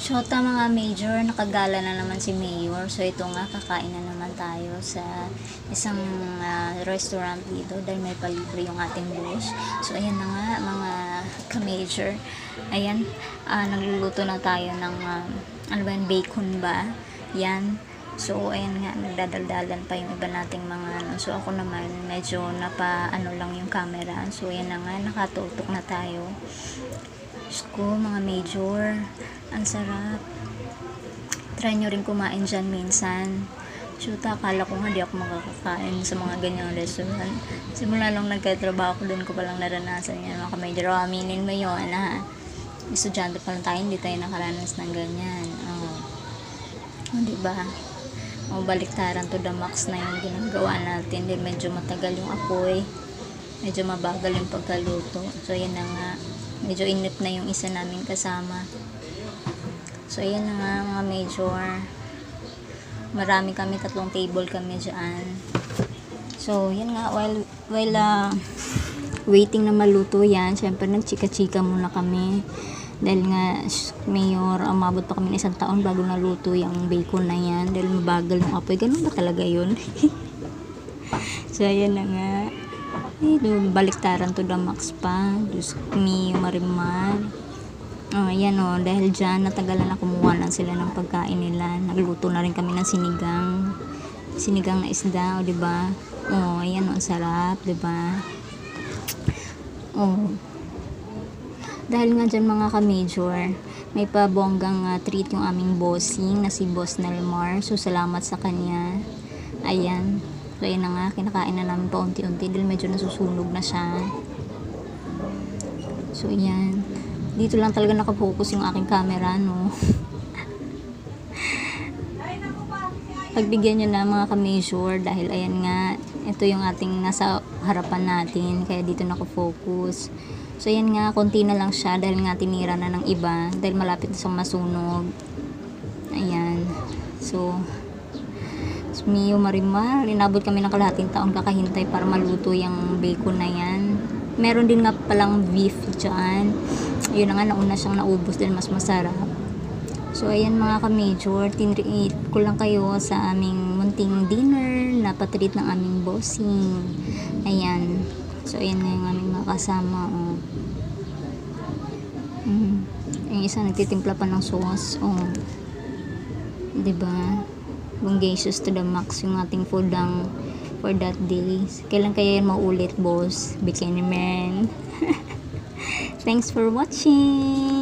Shota mga major, nakagala na naman si Mayor. So ito nga, kakain na naman tayo sa isang ah, restaurant dito dahil may palibre yung ating boss. So ayan na nga mga ka-major. Ayan, ah, nagluluto na tayo ng ah, ano ba yun, bacon ba? Yan. So ayan nga, nagdadaldalan pa yung iba nating mga ano. So ako naman, medyo napa ano lang yung camera. So ayan na nga, nakatutok na tayo. Diyos ko, mga major. Ang sarap. Try nyo rin kumain dyan minsan. Shoot, akala ko nga di ako makakakain sa mga ganyang restaurant. Simula nung nagkatrabaho ko doon ko palang naranasan yan. Mga major, aminin mo yun ha. Estudyante pa lang tayo, hindi tayo nakaranas ng ganyan. Oh. Oh, di ba? O baliktaran to the max na yung ginagawa natin. Dahil medyo matagal yung apoy. Medyo mabagal yung pagkaluto. So, yan na nga. Medyo inip na yung isa naming kasama. So, yan na nga mga major. Marami kami, tatlong table kami dyan. So, yan nga, while, while uh, waiting na maluto yan, syempre nagchika-chika muna kami. Dahil nga, mayor, umabot pa kami ng isang taon bago naluto yung bacon na yan. Dahil mabagal yung apoy. Ganun ba talaga yun? so, ayan na nga. Eh, baliktaran to the max pa. Diyos me, marimar. Oh, ayan oh, dahil dyan, natagalan na kumuha na sila ng pagkain nila. Nagluto na rin kami ng sinigang. Sinigang na isda, o, di ba? Oh, oh, ang sarap, di ba? Oh. Dahil nga dyan mga ka-major, may pabonggang uh, treat yung aming bossing na si Boss Nelmar. So, salamat sa kanya. Ayan. So, na nga, kinakain na namin paunti-unti dahil medyo nasusunog na siya. So, ayan. Dito lang talaga nakafocus yung aking camera, no? Pagbigyan nyo na mga ka-measure dahil ayan nga, ito yung ating nasa harapan natin, kaya dito nakafocus. So, ayan nga, konti na lang siya dahil nga tinira na ng iba, dahil malapit na siyang masunog. Ayan. So, Mio Marimar, inabot kami ng kalahating taon kakahintay para maluto yung bacon na yan. Meron din nga palang beef dyan. Yun na nga, nauna siyang naubos din mas masarap. So, ayan mga ka-major, tinreat ko lang kayo sa aming munting dinner na patreat ng aming bossing. Ayan. So, ayan na yung aming mga kasama. Oh. Mm. Yung isa nagtitimpla pa ng sauce. Oh. 'Di ba? Bungacious to the max yung ating food ang for that day. Kailan kaya yan maulit, boss? Bikini man. Thanks for watching!